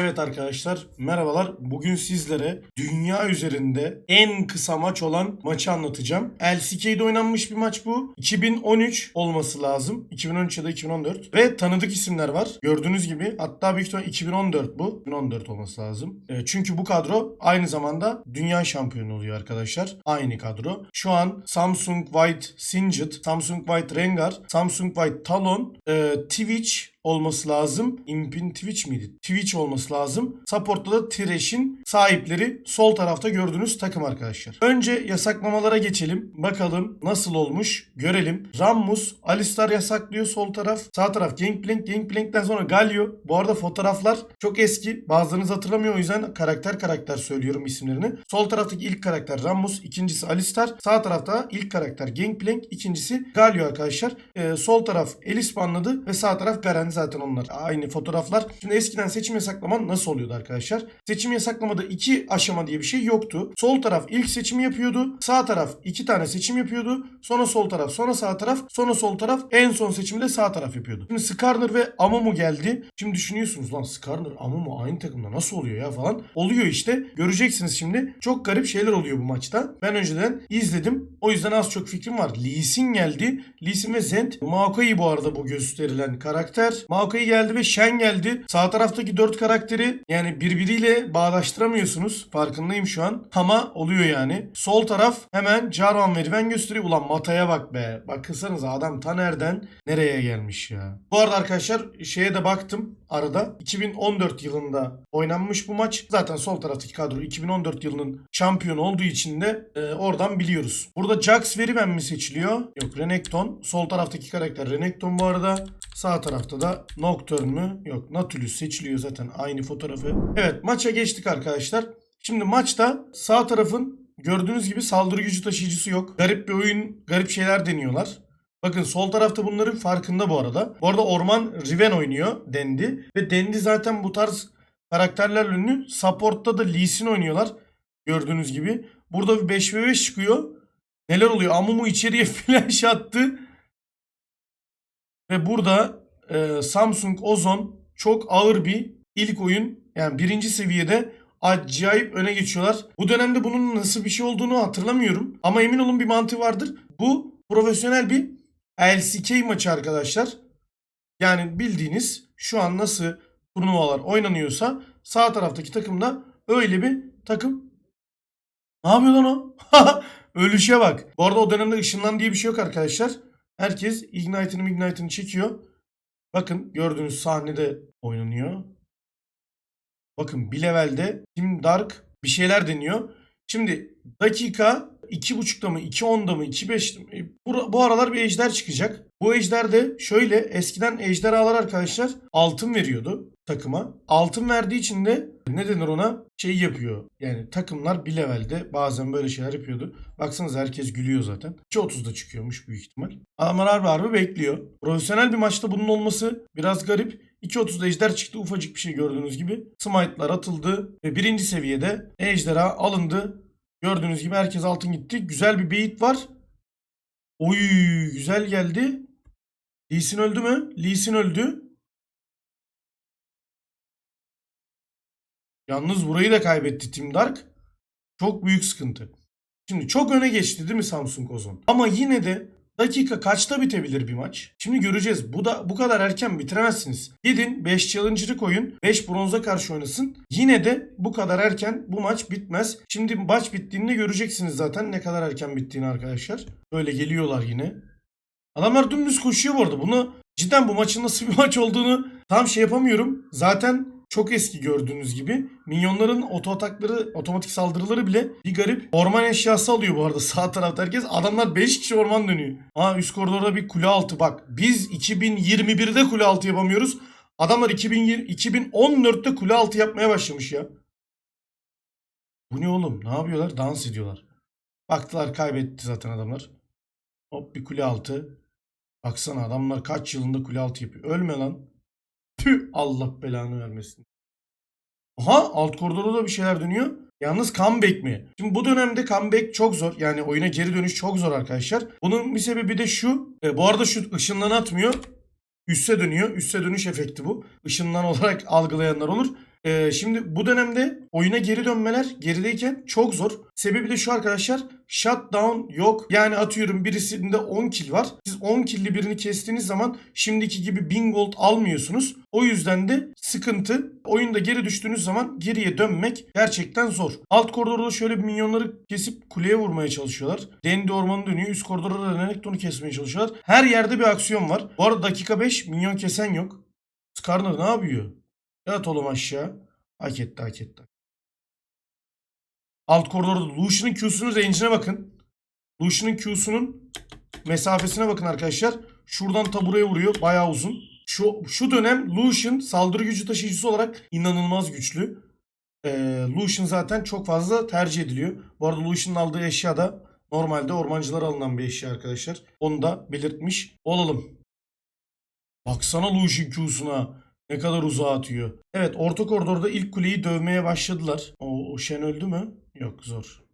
Evet arkadaşlar merhabalar. Bugün sizlere dünya üzerinde en kısa maç olan maçı anlatacağım. LCK'de oynanmış bir maç bu. 2013 olması lazım. 2013 ya da 2014. Ve tanıdık isimler var. Gördüğünüz gibi hatta büyük ihtimal 2014 bu. 2014 olması lazım. E, çünkü bu kadro aynı zamanda dünya şampiyonu oluyor arkadaşlar. Aynı kadro. Şu an Samsung White Singed, Samsung White Rengar, Samsung White Talon, e, Twitch olması lazım. Impin Twitch miydi? Twitch olması lazım. Support'ta da Thresh'in sahipleri sol tarafta gördüğünüz takım arkadaşlar. Önce yasaklamalara geçelim. Bakalım nasıl olmuş görelim. Rammus, Alistar yasaklıyor sol taraf. Sağ taraf Gangplank. Gangplank'ten sonra Galio. Bu arada fotoğraflar çok eski. Bazılarınız hatırlamıyor o yüzden karakter karakter söylüyorum isimlerini. Sol taraftaki ilk karakter Rammus. ikincisi Alistar. Sağ tarafta ilk karakter Gangplank. ikincisi Galio arkadaşlar. Ee, sol taraf Elis banladı ve sağ taraf Garen zaten onlar. Aynı fotoğraflar. Şimdi eskiden seçim yasaklama nasıl oluyordu arkadaşlar? Seçim yasaklamada iki aşama diye bir şey yoktu. Sol taraf ilk seçimi yapıyordu. Sağ taraf iki tane seçim yapıyordu. Sonra sol taraf, sonra sağ taraf, sonra sol taraf. En son seçimi de sağ taraf yapıyordu. Şimdi Skarner ve Amumu geldi. Şimdi düşünüyorsunuz lan Skarner, Amumu aynı takımda nasıl oluyor ya falan. Oluyor işte. Göreceksiniz şimdi. Çok garip şeyler oluyor bu maçta. Ben önceden izledim. O yüzden az çok fikrim var. Lee Sin geldi. Lee Sin ve Zend. Maokai bu arada bu gösterilen karakter. Maokai geldi ve Shen geldi. Sağ taraftaki dört karakteri yani birbiriyle bağdaştıramıyorsunuz. Farkındayım şu an. Ama oluyor yani. Sol taraf hemen Jarvan ve Riven gösteriyor. Ulan Mata'ya bak be. Bakınsanıza adam ta nereden nereye gelmiş ya. Bu arada arkadaşlar şeye de baktım arada. 2014 yılında oynanmış bu maç. Zaten sol taraftaki kadro 2014 yılının şampiyonu olduğu için de e, oradan biliyoruz. Burada Jax ve Riven mi seçiliyor? Yok Renekton. Sol taraftaki karakter Renekton bu arada. Sağ tarafta da Nocturne mü? Yok Nautilus seçiliyor zaten aynı fotoğrafı. Evet maça geçtik arkadaşlar. Şimdi maçta sağ tarafın gördüğünüz gibi saldırı gücü taşıyıcısı yok. Garip bir oyun, garip şeyler deniyorlar. Bakın sol tarafta bunların farkında bu arada. Bu arada Orman Riven oynuyor Dendi. Ve Dendi zaten bu tarz karakterlerle ünlü. Support'ta da Lee Sin oynuyorlar. Gördüğünüz gibi. Burada bir 5 ve 5 çıkıyor. Neler oluyor? Amumu içeriye flash attı. Ve burada e, Samsung Ozon çok ağır bir ilk oyun. Yani birinci seviyede acayip öne geçiyorlar. Bu dönemde bunun nasıl bir şey olduğunu hatırlamıyorum. Ama emin olun bir mantığı vardır. Bu profesyonel bir LCK maçı arkadaşlar. Yani bildiğiniz şu an nasıl turnuvalar oynanıyorsa sağ taraftaki takımda öyle bir takım. Ne yapıyor lan o? Ölüşe bak. Bu arada o dönemde ışınlan diye bir şey yok arkadaşlar. Herkes Ignite'ını Ignite'ını çekiyor. Bakın gördüğünüz sahnede oynanıyor. Bakın bir levelde Team Dark bir şeyler deniyor. Şimdi dakika 2.5'da mı 2.10'da mı 2.5'da mı bu, bu aralar bir ejder çıkacak. Bu ejder de şöyle eskiden ejderhalar arkadaşlar altın veriyordu takıma. Altın verdiği için de ne denir ona şey yapıyor. Yani takımlar bir levelde bazen böyle şeyler yapıyordu. Baksanıza herkes gülüyor zaten. 2.30'da çıkıyormuş büyük ihtimal. Adamlar harbi harbi bekliyor. Profesyonel bir maçta bunun olması biraz garip. 2.30'da ejder çıktı ufacık bir şey gördüğünüz gibi. Smite'lar atıldı ve birinci seviyede ejderha alındı. Gördüğünüz gibi herkes altın gitti. Güzel bir bait var. Oy güzel geldi. Lee öldü mü? Lee öldü. Yalnız burayı da kaybetti Team Dark. Çok büyük sıkıntı. Şimdi çok öne geçti değil mi Samsung Ozon? Ama yine de dakika kaçta bitebilir bir maç? Şimdi göreceğiz. Bu da bu kadar erken bitiremezsiniz. Gidin 5 challenger'ı koyun. 5 bronza karşı oynasın. Yine de bu kadar erken bu maç bitmez. Şimdi maç bittiğinde göreceksiniz zaten ne kadar erken bittiğini arkadaşlar. Böyle geliyorlar yine. Adamlar dümdüz koşuyor bu arada. Bunu cidden bu maçın nasıl bir maç olduğunu tam şey yapamıyorum. Zaten çok eski gördüğünüz gibi. Minyonların oto atakları, otomatik saldırıları bile bir garip orman eşyası alıyor bu arada sağ tarafta herkes. Adamlar 5 kişi orman dönüyor. Ha üst koridorda bir kule altı bak. Biz 2021'de kule altı yapamıyoruz. Adamlar 2020, 2014'te kule altı yapmaya başlamış ya. Bu ne oğlum? Ne yapıyorlar? Dans ediyorlar. Baktılar kaybetti zaten adamlar. Hop bir kule altı. Baksana adamlar kaç yılında kule altı yapıyor. Ölme lan. Tüh Allah belanı vermesin. Aha alt koridorda da bir şeyler dönüyor. Yalnız comeback mi? Şimdi bu dönemde comeback çok zor. Yani oyuna geri dönüş çok zor arkadaşlar. Bunun bir sebebi de şu. E, bu arada şu ışınlanı atmıyor. Üste dönüyor. Üste dönüş efekti bu. Işınlan olarak algılayanlar olur. Ee, şimdi bu dönemde oyuna geri dönmeler gerideyken çok zor. Sebebi de şu arkadaşlar. Shutdown yok. Yani atıyorum birisinde 10 kill var. Siz 10 killi birini kestiğiniz zaman şimdiki gibi 1000 gold almıyorsunuz. O yüzden de sıkıntı. Oyunda geri düştüğünüz zaman geriye dönmek gerçekten zor. Alt koridorda şöyle minyonları kesip kuleye vurmaya çalışıyorlar. Dendi ormanı dönüyor. Üst koridora dönerek onu kesmeye çalışıyorlar. Her yerde bir aksiyon var. Bu arada dakika 5 minyon kesen yok. Skarner ne yapıyor? Yat oğlum aşağı. Hak etti hak etti. Alt koridorda Lucian'ın Q'sunun range'ine bakın. Lucian'ın Q'sunun mesafesine bakın arkadaşlar. Şuradan taburaya vuruyor. Bayağı uzun. Şu, şu dönem Lucian saldırı gücü taşıyıcısı olarak inanılmaz güçlü. Ee, Lucian zaten çok fazla tercih ediliyor. Bu arada Lucian'ın aldığı eşya da normalde ormancılara alınan bir eşya arkadaşlar. Onu da belirtmiş olalım. Baksana Lucian Q'suna. Ne kadar uzağa atıyor. Evet orta koridorda ilk kuleyi dövmeye başladılar. O, o Shen öldü mü? Yok zor.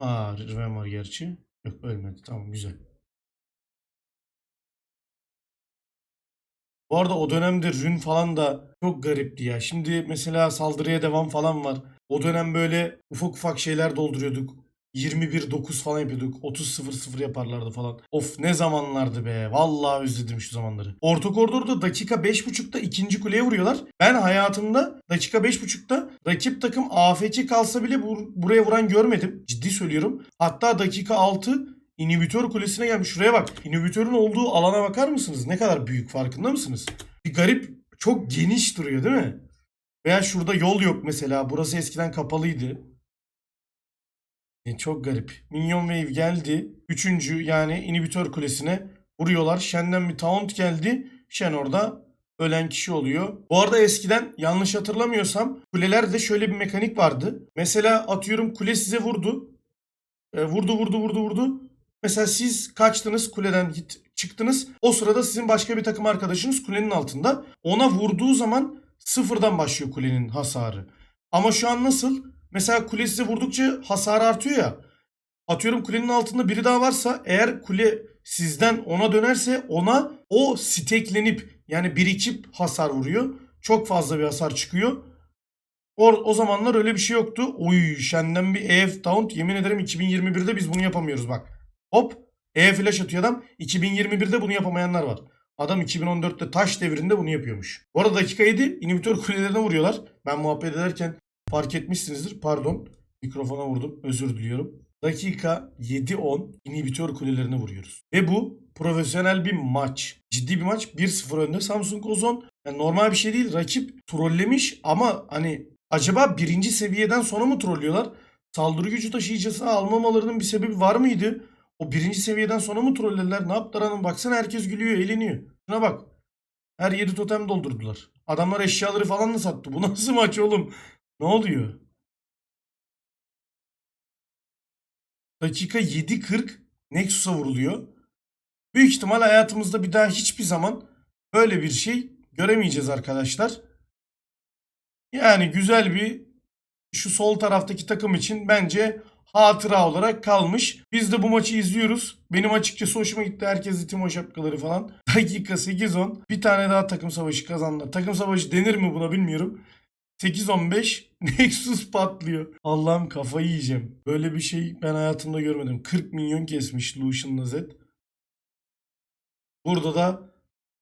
Aa Riven var gerçi. Yok ölmedi. Tamam güzel. Bu arada o dönemde rün falan da çok garipti ya. Şimdi mesela saldırıya devam falan var. O dönem böyle ufak ufak şeyler dolduruyorduk. 21-9 falan yapıyorduk. 30-0-0 yaparlardı falan. Of ne zamanlardı be. Vallahi özledim şu zamanları. Orta koridorda dakika 5.5'ta ikinci kuleye vuruyorlar. Ben hayatımda dakika 5.5'ta rakip takım AFK kalsa bile bur- buraya vuran görmedim. Ciddi söylüyorum. Hatta dakika 6 inhibitör kulesine gelmiş. Şuraya bak. İnhibitörün olduğu alana bakar mısınız? Ne kadar büyük farkında mısınız? Bir garip çok geniş duruyor değil mi? Veya şurada yol yok mesela. Burası eskiden kapalıydı. E, çok garip. Minyon Wave geldi. Üçüncü yani inhibitör kulesine vuruyorlar. Shen'den bir taunt geldi. Shen orada ölen kişi oluyor. Bu arada eskiden yanlış hatırlamıyorsam kulelerde şöyle bir mekanik vardı. Mesela atıyorum kule size vurdu. E, vurdu vurdu vurdu vurdu. Mesela siz kaçtınız kuleden git, çıktınız. O sırada sizin başka bir takım arkadaşınız kulenin altında. Ona vurduğu zaman sıfırdan başlıyor kulenin hasarı. Ama şu an nasıl? Mesela kule size vurdukça hasar artıyor ya. Atıyorum kulenin altında biri daha varsa eğer kule sizden ona dönerse ona o steklenip yani birikip hasar vuruyor. Çok fazla bir hasar çıkıyor. O, o zamanlar öyle bir şey yoktu. Oy Shen'den bir EF taunt yemin ederim 2021'de biz bunu yapamıyoruz bak. Hop E flash atıyor adam. 2021'de bunu yapamayanlar var. Adam 2014'te taş devrinde bunu yapıyormuş. Bu arada dakika 7 inhibitör kulelerine vuruyorlar. Ben muhabbet ederken fark etmişsinizdir. Pardon. Mikrofona vurdum. Özür diliyorum. Dakika 7-10 inhibitör kulelerine vuruyoruz. Ve bu profesyonel bir maç. Ciddi bir maç. 1-0 önde Samsung Ozon. Yani normal bir şey değil. Rakip trollemiş ama hani acaba birinci seviyeden sonra mı trollüyorlar? Saldırı gücü taşıyıcısını almamalarının bir sebebi var mıydı? O birinci seviyeden sonra mı trollediler? Ne yaptılar hanım? Baksana herkes gülüyor, eğleniyor. Şuna bak. Her yeri totem doldurdular. Adamlar eşyaları falan da sattı. Bu nasıl maç oğlum? Ne oluyor? Dakika 7.40 Nexus'a vuruluyor. Büyük ihtimal hayatımızda bir daha hiçbir zaman böyle bir şey göremeyeceğiz arkadaşlar. Yani güzel bir şu sol taraftaki takım için bence hatıra olarak kalmış. Biz de bu maçı izliyoruz. Benim açıkçası hoşuma gitti. Herkes Timo şapkaları falan. Dakika 8-10. Bir tane daha takım savaşı kazandılar. Takım savaşı denir mi buna bilmiyorum. 8-15 Nexus patlıyor. Allah'ım kafayı yiyeceğim. Böyle bir şey ben hayatımda görmedim. 40 milyon kesmiş Lucian'la Zed. Burada da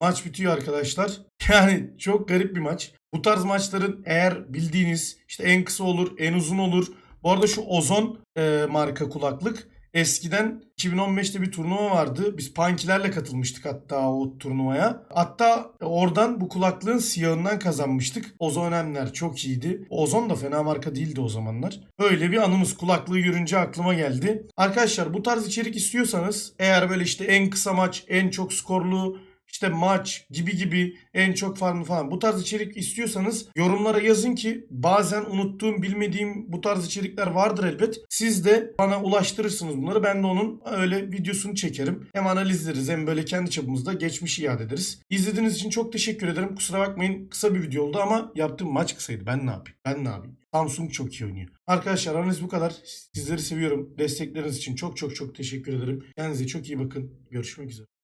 maç bitiyor arkadaşlar. Yani çok garip bir maç. Bu tarz maçların eğer bildiğiniz işte en kısa olur, en uzun olur. Bu arada şu Ozon e, marka kulaklık eskiden 2015'te bir turnuva vardı. Biz Punky'lerle katılmıştık hatta o turnuvaya. Hatta oradan bu kulaklığın siyahından kazanmıştık. Ozon önemler çok iyiydi. Ozon da fena marka değildi o zamanlar. Böyle bir anımız kulaklığı görünce aklıma geldi. Arkadaşlar bu tarz içerik istiyorsanız eğer böyle işte en kısa maç, en çok skorlu işte maç gibi gibi en çok farmı falan bu tarz içerik istiyorsanız yorumlara yazın ki bazen unuttuğum bilmediğim bu tarz içerikler vardır elbet. Siz de bana ulaştırırsınız bunları. Ben de onun öyle videosunu çekerim. Hem analizleriz hem böyle kendi çapımızda geçmişi iade ederiz. İzlediğiniz için çok teşekkür ederim. Kusura bakmayın kısa bir video oldu ama yaptığım maç kısaydı. Ben ne yapayım? Ben ne yapayım? Samsung çok iyi oynuyor. Arkadaşlar analiz bu kadar. Sizleri seviyorum. Destekleriniz için çok çok çok teşekkür ederim. Kendinize çok iyi bakın. Görüşmek üzere.